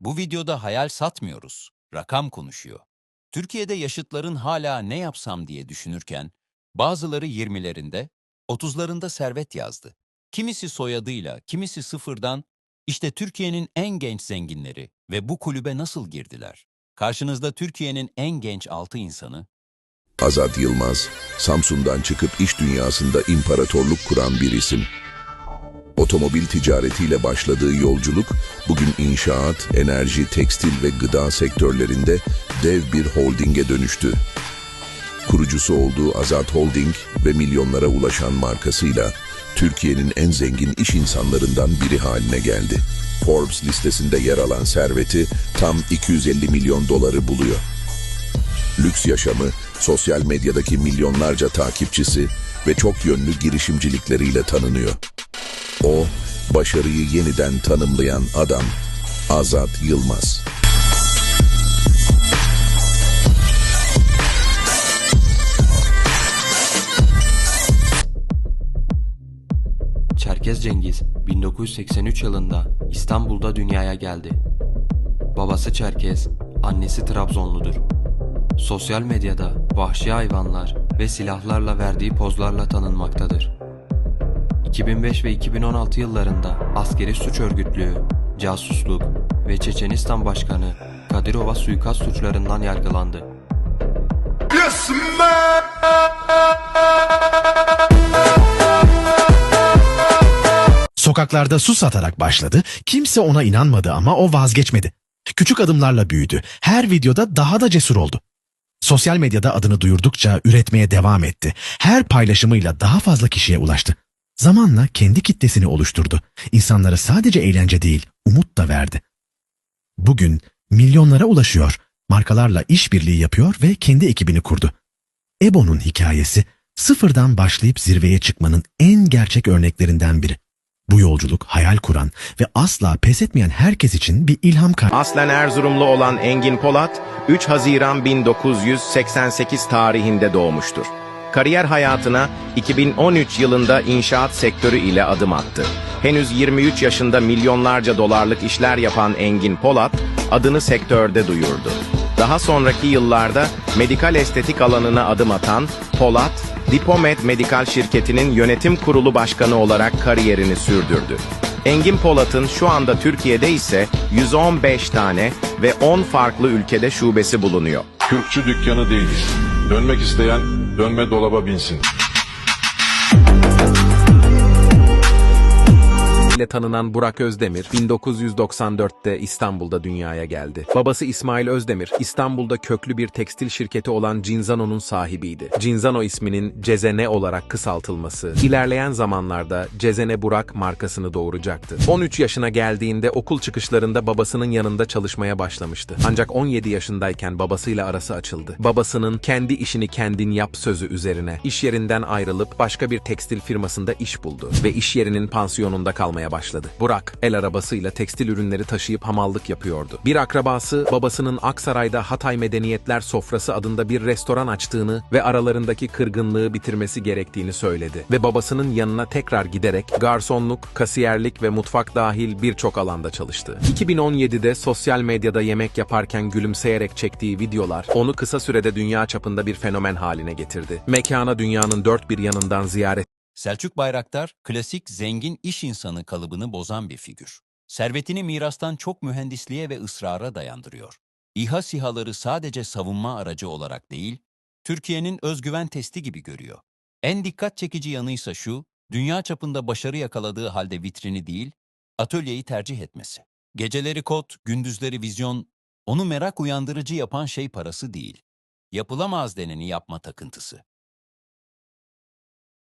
Bu videoda hayal satmıyoruz, rakam konuşuyor. Türkiye'de yaşıtların hala ne yapsam diye düşünürken, bazıları 20'lerinde, 30'larında servet yazdı. Kimisi soyadıyla, kimisi sıfırdan, işte Türkiye'nin en genç zenginleri ve bu kulübe nasıl girdiler? Karşınızda Türkiye'nin en genç altı insanı, Azat Yılmaz, Samsun'dan çıkıp iş dünyasında imparatorluk kuran bir isim. Otomobil ticaretiyle başladığı yolculuk, bugün inşaat, enerji, tekstil ve gıda sektörlerinde dev bir holdinge dönüştü. Kurucusu olduğu Azat Holding ve milyonlara ulaşan markasıyla Türkiye'nin en zengin iş insanlarından biri haline geldi. Forbes listesinde yer alan serveti tam 250 milyon doları buluyor. Lüks yaşamı, sosyal medyadaki milyonlarca takipçisi ve çok yönlü girişimcilikleriyle tanınıyor. O, başarıyı yeniden tanımlayan adam, Azat Yılmaz. Çerkez Cengiz 1983 yılında İstanbul'da dünyaya geldi. Babası Çerkez, annesi Trabzonludur. Sosyal medyada vahşi hayvanlar ve silahlarla verdiği pozlarla tanınmaktadır. 2005 ve 2016 yıllarında askeri suç örgütlüğü, casusluk ve Çeçenistan Başkanı Kadirova suikast suçlarından yargılandı. Sokaklarda su satarak başladı. Kimse ona inanmadı ama o vazgeçmedi. Küçük adımlarla büyüdü. Her videoda daha da cesur oldu. Sosyal medyada adını duyurdukça üretmeye devam etti. Her paylaşımıyla daha fazla kişiye ulaştı. Zamanla kendi kitlesini oluşturdu. İnsanlara sadece eğlence değil, umut da verdi. Bugün milyonlara ulaşıyor, markalarla işbirliği yapıyor ve kendi ekibini kurdu. Ebo'nun hikayesi sıfırdan başlayıp zirveye çıkmanın en gerçek örneklerinden biri. Bu yolculuk hayal kuran ve asla pes etmeyen herkes için bir ilham kaynağı. Aslen Erzurumlu olan Engin Polat, 3 Haziran 1988 tarihinde doğmuştur. Kariyer hayatına 2013 yılında inşaat sektörü ile adım attı. Henüz 23 yaşında milyonlarca dolarlık işler yapan Engin Polat, adını sektörde duyurdu. Daha sonraki yıllarda medikal estetik alanına adım atan Polat, Dipomed Medikal şirketinin yönetim kurulu başkanı olarak kariyerini sürdürdü. Engin Polat'ın şu anda Türkiye'de ise 115 tane ve 10 farklı ülkede şubesi bulunuyor. Kürkçü dükkanı değiliz. Dönmek isteyen dönme dolaba binsin. İle tanınan Burak Özdemir 1994'te İstanbul'da dünyaya geldi. Babası İsmail Özdemir İstanbul'da köklü bir tekstil şirketi olan Cinzano'nun sahibiydi. Cinzano isminin Cezene olarak kısaltılması ilerleyen zamanlarda Cezene Burak markasını doğuracaktı. 13 yaşına geldiğinde okul çıkışlarında babasının yanında çalışmaya başlamıştı. Ancak 17 yaşındayken babasıyla arası açıldı. Babasının kendi işini kendin yap sözü üzerine iş yerinden ayrılıp başka bir tekstil firmasında iş buldu ve iş yerinin pansiyonunda kalmaya başladı. Burak, el arabasıyla tekstil ürünleri taşıyıp hamallık yapıyordu. Bir akrabası, babasının Aksaray'da Hatay Medeniyetler Sofrası adında bir restoran açtığını ve aralarındaki kırgınlığı bitirmesi gerektiğini söyledi. Ve babasının yanına tekrar giderek garsonluk, kasiyerlik ve mutfak dahil birçok alanda çalıştı. 2017'de sosyal medyada yemek yaparken gülümseyerek çektiği videolar onu kısa sürede dünya çapında bir fenomen haline getirdi. Mekana dünyanın dört bir yanından ziyaret Selçuk Bayraktar, klasik zengin iş insanı kalıbını bozan bir figür. Servetini mirastan çok mühendisliğe ve ısrara dayandırıyor. İHA SİHA'ları sadece savunma aracı olarak değil, Türkiye'nin özgüven testi gibi görüyor. En dikkat çekici yanıysa şu, dünya çapında başarı yakaladığı halde vitrini değil, atölyeyi tercih etmesi. Geceleri kod, gündüzleri vizyon, onu merak uyandırıcı yapan şey parası değil. Yapılamaz deneni yapma takıntısı.